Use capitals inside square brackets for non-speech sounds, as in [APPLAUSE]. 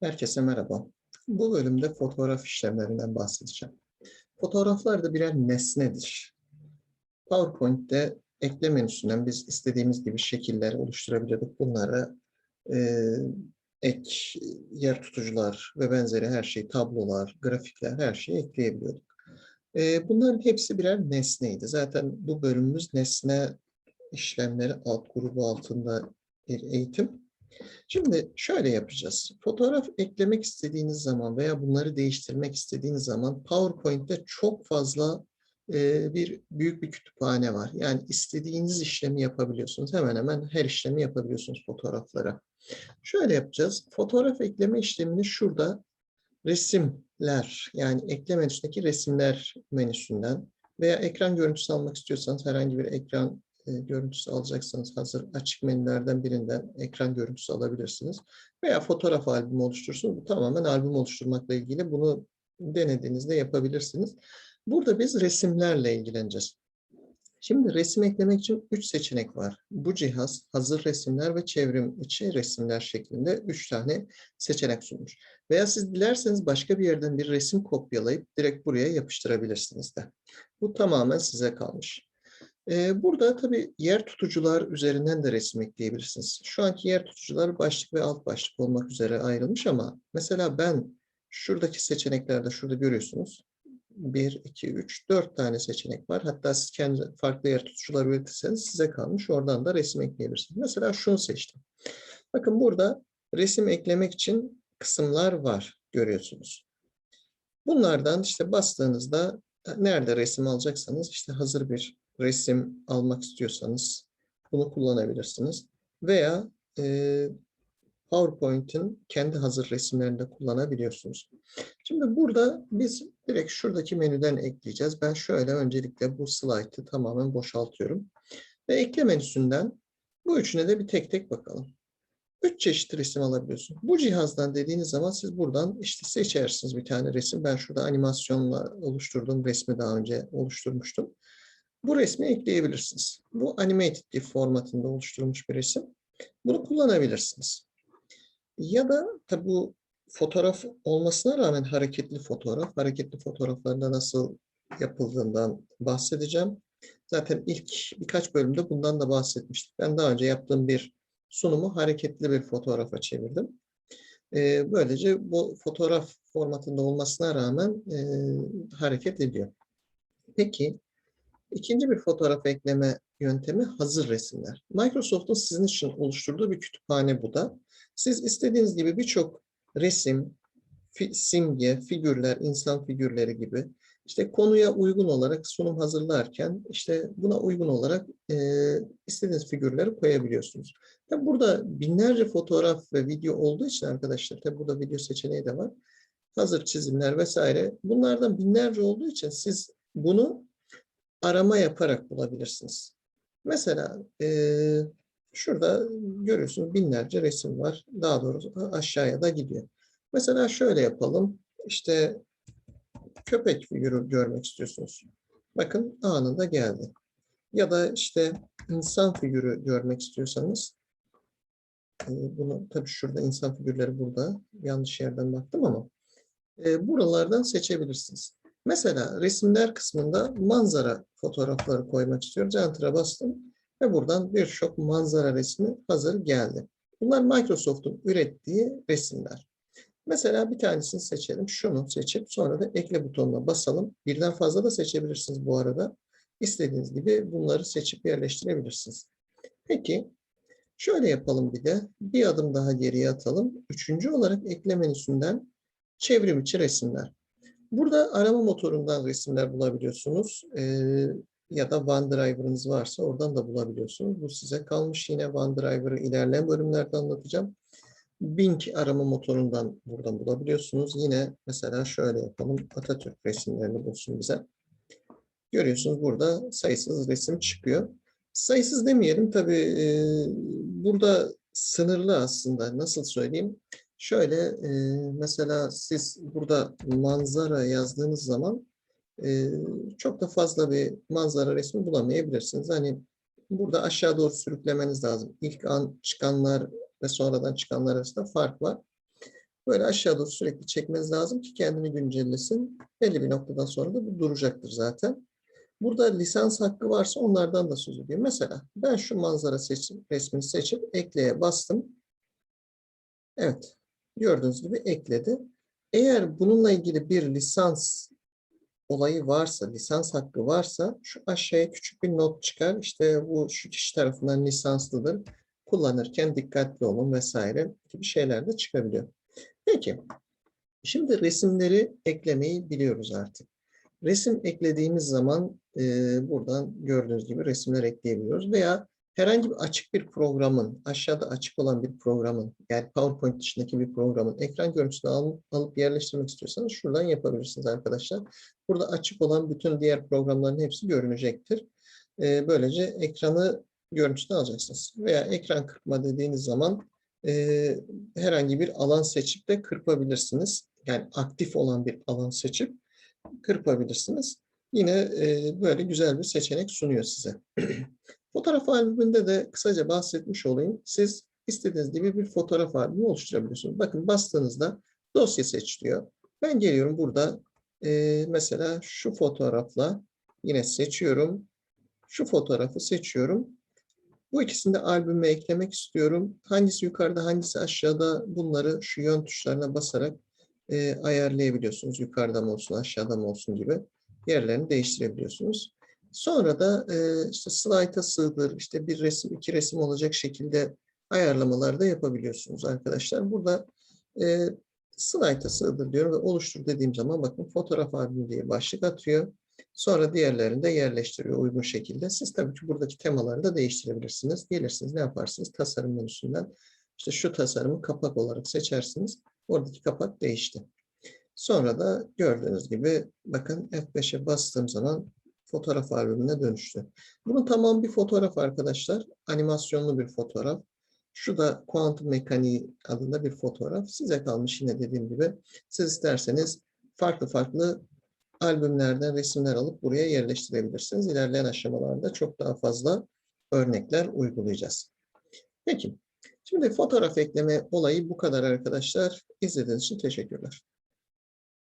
Herkese merhaba. Bu bölümde fotoğraf işlemlerinden bahsedeceğim. Fotoğraflar da birer nesnedir. PowerPoint'te ekle menüsünden biz istediğimiz gibi şekiller oluşturabiliyorduk. Bunlara e, ek, yer tutucular ve benzeri her şey, tablolar, grafikler her şeyi ekleyebiliyorduk. E, bunların hepsi birer nesneydi. Zaten bu bölümümüz nesne işlemleri alt grubu altında bir eğitim. Şimdi şöyle yapacağız. Fotoğraf eklemek istediğiniz zaman veya bunları değiştirmek istediğiniz zaman PowerPoint'te çok fazla e, bir büyük bir kütüphane var. Yani istediğiniz işlemi yapabiliyorsunuz. Hemen hemen her işlemi yapabiliyorsunuz fotoğraflara. Şöyle yapacağız. Fotoğraf ekleme işlemini şurada resimler yani ekleme menüsündeki resimler menüsünden veya ekran görüntüsü almak istiyorsanız herhangi bir ekran e, görüntüsü alacaksanız hazır açık menülerden birinden ekran görüntüsü alabilirsiniz. Veya fotoğraf albümü oluşturursunuz. Bu tamamen albüm oluşturmakla ilgili. Bunu denediğinizde yapabilirsiniz. Burada biz resimlerle ilgileneceğiz. Şimdi resim eklemek için üç seçenek var. Bu cihaz hazır resimler ve çevrim içi resimler şeklinde üç tane seçenek sunmuş. Veya siz dilerseniz başka bir yerden bir resim kopyalayıp direkt buraya yapıştırabilirsiniz de. Bu tamamen size kalmış. Burada tabii yer tutucular üzerinden de resim ekleyebilirsiniz. Şu anki yer tutucular başlık ve alt başlık olmak üzere ayrılmış ama mesela ben şuradaki seçeneklerde şurada görüyorsunuz. 1, 2, 3, 4 tane seçenek var. Hatta siz kendi farklı yer tutucular üretirseniz size kalmış. Oradan da resim ekleyebilirsiniz. Mesela şunu seçtim. Bakın burada resim eklemek için kısımlar var görüyorsunuz. Bunlardan işte bastığınızda nerede resim alacaksanız işte hazır bir resim almak istiyorsanız bunu kullanabilirsiniz. Veya e, PowerPoint'in kendi hazır resimlerinde kullanabiliyorsunuz. Şimdi burada biz direkt şuradaki menüden ekleyeceğiz. Ben şöyle öncelikle bu slaytı tamamen boşaltıyorum. Ve ekle menüsünden bu üçüne de bir tek tek bakalım. Üç çeşit resim alabiliyorsun. Bu cihazdan dediğiniz zaman siz buradan işte seçersiniz bir tane resim. Ben şurada animasyonla oluşturduğum resmi daha önce oluşturmuştum. Bu resmi ekleyebilirsiniz. Bu animated GIF formatında oluşturulmuş bir resim. Bunu kullanabilirsiniz. Ya da tabi bu fotoğraf olmasına rağmen hareketli fotoğraf, hareketli fotoğraflarda nasıl yapıldığından bahsedeceğim. Zaten ilk birkaç bölümde bundan da bahsetmiştik. Ben daha önce yaptığım bir sunumu hareketli bir fotoğrafa çevirdim. Ee, böylece bu fotoğraf formatında olmasına rağmen e, hareket ediyor. Peki, ikinci bir fotoğraf ekleme yöntemi hazır resimler. Microsoft'un sizin için oluşturduğu bir kütüphane bu da. Siz istediğiniz gibi birçok resim, fi, simge, figürler, insan figürleri gibi işte konuya uygun olarak sunum hazırlarken işte buna uygun olarak e, istediğiniz figürleri koyabiliyorsunuz. Tabi burada binlerce fotoğraf ve video olduğu için arkadaşlar, tabi burada video seçeneği de var. Hazır çizimler vesaire. Bunlardan binlerce olduğu için siz bunu arama yaparak bulabilirsiniz. Mesela e, şurada görüyorsunuz binlerce resim var. Daha doğrusu aşağıya da gidiyor. Mesela şöyle yapalım. İşte köpek figürü görmek istiyorsunuz. Bakın anında geldi. Ya da işte insan figürü görmek istiyorsanız bunu tabii şurada insan figürleri burada. Yanlış yerden baktım ama buralardan seçebilirsiniz. Mesela resimler kısmında manzara fotoğrafları koymak istiyorum. Enter'a bastım ve buradan birçok manzara resmi hazır geldi. Bunlar Microsoft'un ürettiği resimler. Mesela bir tanesini seçelim. Şunu seçip sonra da ekle butonuna basalım. Birden fazla da seçebilirsiniz bu arada. İstediğiniz gibi bunları seçip yerleştirebilirsiniz. Peki şöyle yapalım bir de. Bir adım daha geriye atalım. Üçüncü olarak ekle menüsünden çevrim içi resimler. Burada arama motorundan resimler bulabiliyorsunuz. Ee, ya da OneDriver'ınız varsa oradan da bulabiliyorsunuz. Bu size kalmış. Yine OneDriver'ı ilerleyen bölümlerde anlatacağım. Bing arama motorundan buradan bulabiliyorsunuz. Yine mesela şöyle yapalım. Atatürk resimlerini bulsun bize. Görüyorsunuz burada sayısız resim çıkıyor. Sayısız demeyelim tabii e, burada sınırlı aslında. Nasıl söyleyeyim? Şöyle e, mesela siz burada manzara yazdığınız zaman e, çok da fazla bir manzara resmi bulamayabilirsiniz. Hani burada aşağı doğru sürüklemeniz lazım. İlk an çıkanlar ve sonradan çıkanlar arasında fark var. Böyle aşağı doğru sürekli çekmeniz lazım ki kendini güncellesin. Belli bir noktadan sonra da bu duracaktır zaten. Burada lisans hakkı varsa onlardan da söz ediyor. Mesela ben şu manzara seçim, resmini seçip ekleye bastım. Evet. Gördüğünüz gibi ekledi. Eğer bununla ilgili bir lisans olayı varsa, lisans hakkı varsa şu aşağıya küçük bir not çıkar. İşte bu şu kişi tarafından lisanslıdır. Kullanırken dikkatli olun vesaire gibi şeyler de çıkabiliyor. Peki. Şimdi resimleri eklemeyi biliyoruz artık. Resim eklediğimiz zaman e, buradan gördüğünüz gibi resimler ekleyebiliyoruz veya herhangi bir açık bir programın, aşağıda açık olan bir programın, yani PowerPoint dışındaki bir programın ekran görüntüsünü alıp, alıp yerleştirmek istiyorsanız şuradan yapabilirsiniz arkadaşlar. Burada açık olan bütün diğer programların hepsi görünecektir. E, böylece ekranı görüntüsünü alacaksınız. Veya ekran kırpma dediğiniz zaman e, herhangi bir alan seçip de kırpabilirsiniz. Yani aktif olan bir alan seçip kırpabilirsiniz. Yine e, böyle güzel bir seçenek sunuyor size. [CLEARS THROAT] Fotoğraf albümünde de kısaca bahsetmiş olayım. Siz istediğiniz gibi bir fotoğraf albümü oluşturabiliyorsunuz. Bakın bastığınızda dosya seç. Ben geliyorum burada e, mesela şu fotoğrafla yine seçiyorum. Şu fotoğrafı seçiyorum. Bu ikisini de albüme eklemek istiyorum. Hangisi yukarıda hangisi aşağıda bunları şu yön tuşlarına basarak e, ayarlayabiliyorsunuz. Yukarıda mı olsun aşağıda mı olsun gibi yerlerini değiştirebiliyorsunuz. Sonra da e, işte slayta sığdır, işte bir resim, iki resim olacak şekilde ayarlamalar da yapabiliyorsunuz arkadaşlar. Burada e, slayta sığdır diyorum ve oluştur dediğim zaman bakın fotoğraf albümü diye başlık atıyor. Sonra diğerlerini de yerleştiriyor uygun şekilde. Siz tabii ki buradaki temaları da değiştirebilirsiniz. Gelirsiniz ne yaparsınız? Tasarım menüsünden işte şu tasarımı kapak olarak seçersiniz. Oradaki kapak değişti. Sonra da gördüğünüz gibi bakın F5'e bastığım zaman fotoğraf albümüne dönüştü. Bunun tamam bir fotoğraf arkadaşlar. Animasyonlu bir fotoğraf. Şu da kuantum mekaniği adında bir fotoğraf. Size kalmış yine dediğim gibi. Siz isterseniz farklı farklı albümlerden resimler alıp buraya yerleştirebilirsiniz. İlerleyen aşamalarda çok daha fazla örnekler uygulayacağız. Peki. Şimdi fotoğraf ekleme olayı bu kadar arkadaşlar. İzlediğiniz için teşekkürler.